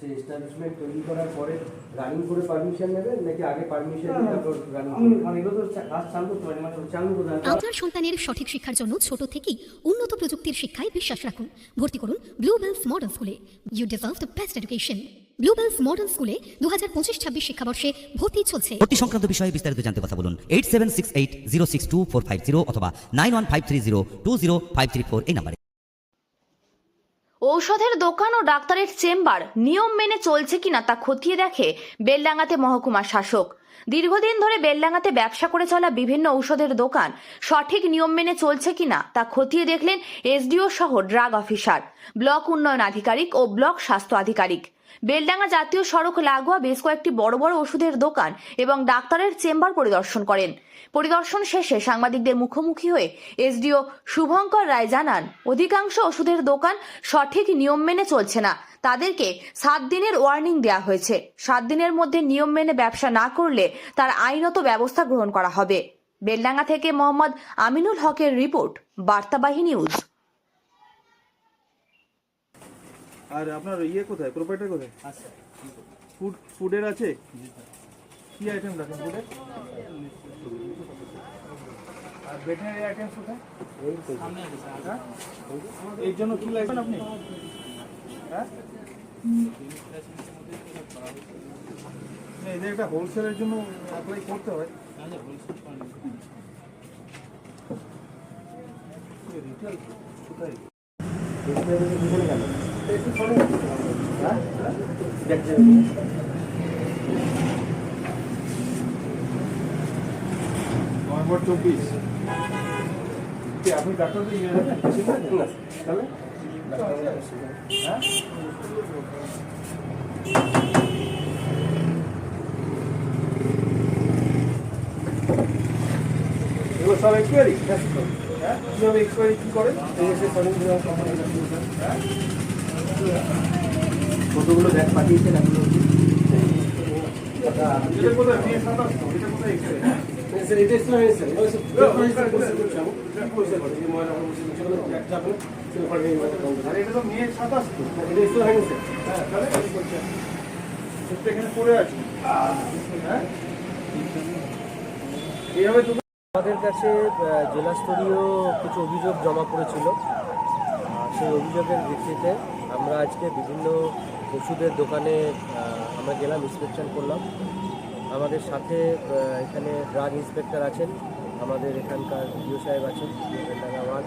সেই এস্টাবলিশমেন্ট তৈরি করার পরে রানিং করে পারমিশন নেবেন? নাকি আগে পারমিশন তারপর রানিং আমি মানে এগুলো তো কাজ চালু করতে পারি মানে চালু করতে পারি। আপনার সন্তানের সঠিক শিক্ষার জন্য ছোট থেকেই উন্নত প্রযুক্তির শিক্ষায় বিশ্বাস রাখুন। ভর্তি করুন ব্লু বেলস মডেল স্কুলে you deserve the best education Blue Bells Model স্কুলে দু হাজার পঁচিশ ছাব্বিশ শিক্ষাবর্ষে ভর্তি চলছে। ভর্তি সংক্রান্ত বিষয়ে বিস্তারিত জানতে কথা বলুন eight seven six eight zero six two four five zero অথবা nine one five three zero two zero five three four এই নাম্বারে। ঔষধের দোকান ও ডাক্তারের চেম্বার নিয়ম মেনে চলছে কিনা তা খতিয়ে দেখে বেলডাঙ্গাতে মহকুমা শাসক। দীর্ঘদিন ধরে বেলডাঙ্গাতে ব্যবসা করে চলা বিভিন্ন ঔষধের দোকান সঠিক নিয়ম মেনে চলছে কিনা তা খতিয়ে দেখলেন এসডিও সহ ড্রাগ অফিসার, ব্লক উন্নয়ন আধিকারিক ও ব্লক স্বাস্থ্য আধিকারিক। বেলডাঙ্গা জাতীয় সড়ক লাগোয়া বেশ কয়েকটি বড় বড় ওষুধের দোকান এবং ডাক্তারের চেম্বার পরিদর্শন করেন। পরিদর্শন শেষে সাংবাদিকদের মুখোমুখি হয়ে এসডিও শুভঙ্কর রায় জানান, অধিকাংশ ওষুধের দোকান সঠিক নিয়ম মেনে চলছে না। তাদেরকে সাত দিনের ওয়ার্নিং দেওয়া হয়েছে। সাত দিনের মধ্যে নিয়ম মেনে ব্যবসা না করলে তার আইনত ব্যবস্থা গ্রহণ করা হবে। বেলডাঙ্গা থেকে মোহাম্মদ আমিনুল হকের রিপোর্ট বার্তাবাহী নিউজ। আর আপনার ইয়ে কোথায়? প্রোপাইটার কোথায়? আচ্ছা ফুড ফুডের আছে? কি আইটেম রাখেন ফুডের আর ভেটেনারি আইটেমস কোথায়? এই হ্যাঁ? এর জন্য কি লাগবেন আপনি? হ্যাঁ? এদের একটা হোলসেলের জন্য অ্যাপ্লাই করতে হয়। রিটেল কোথায়? হ্যাঁ নভেম্বর চব্বিশ আপনি ডাক্তার তাহলে হ্যাঁ সব এক্সপায়ারি হ্যাঁ কীভাবে কী করেন দেখ পাঠিয়েছেন এগুলো এটা তো হ্যাঁ তাহলে এখানে হ্যাঁ আমাদের কাছে জেলাস্তরীয় কিছু অভিযোগ জমা পড়েছিল আহ, সেই অভিযোগের ভিত্তিতে আমরা আজকে বিভিন্ন ওষুধের দোকানে আমরা গেলাম ইন্সপেকশন করলাম। আমাদের সাথে এখানে ড্রাগ ইন্সপেক্টর আছেন। আমাদের এখানকার ডিও সাহেব আছেন টাঙ্গাওয়াল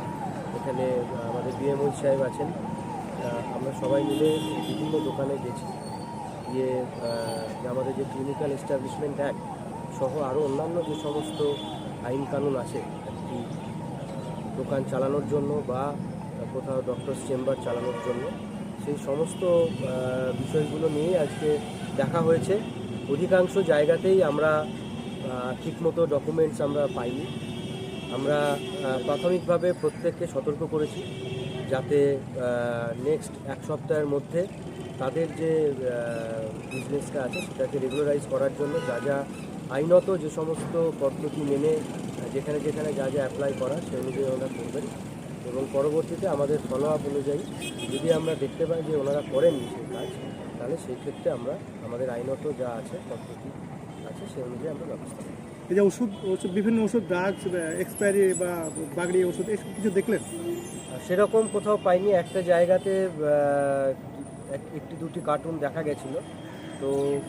এখানে আমাদের বিএমও সাহেব আছেন। আমরা সবাই মিলে বিভিন্ন দোকানে গেছি। গিয়ে আমাদের যে ক্লিনিক্যাল এস্টাবলিশমেন্ট অ্যাক্ট সহ আরও অন্যান্য যে সমস্ত আইন কানুন আছে, একটি দোকান চালানোর জন্য বা কোথাও ডক্টরস চেম্বার চালানোর জন্য। সেই সমস্ত বিষয়গুলো নিয়ে আজকে দেখা হয়েছে। অধিকাংশ জায়গাতেই আমরা ঠিকমতো ডকুমেন্টস আমরা পাইনি। আমরা প্রাথমিকভাবে প্রত্যেককে সতর্ক করেছি যাতে নেক্সট এক সপ্তাহের মধ্যে তাদের যে বিজনেসটা আছে সেটাকে রেগুলারাইজ করার জন্য যা যা আইনত যে সমস্ত পদ্ধতি মেনে, যেখানে যেখানে যা যা অ্যাপ্লাই করা সে অনুযায়ী ওনারা করবেন। এবং পরবর্তীতে আমাদের ফলো আপ অনুযায়ী যদি আমরা দেখতে পাই যে ওনারা করেননি সেই কাজ তাহলে সেই ক্ষেত্রে আমরা আমাদের আইনত যা আছে পদ্ধতি আছে সেই অনুযায়ী আমরা ব্যবস্থা নেব। এই যে ওষুধ ওষুধ বিভিন্ন ওষুধ ড্রাগস এক্সপায়ারি বা বাগড়ি ওষুধ এসব কিছু দেখলেন? আর সেরকম কোথাও পাইনি। একটা জায়গাতে এক- একটি দুটি কার্টুন দেখা গেছিল। তো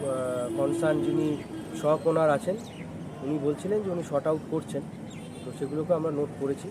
কনসার্ন যিনি শখ ওনার আছেন উনি বলছিলেন যে উনি শর্ট আউট করছেন। তো সেগুলোকে আমরা নোট করেছি।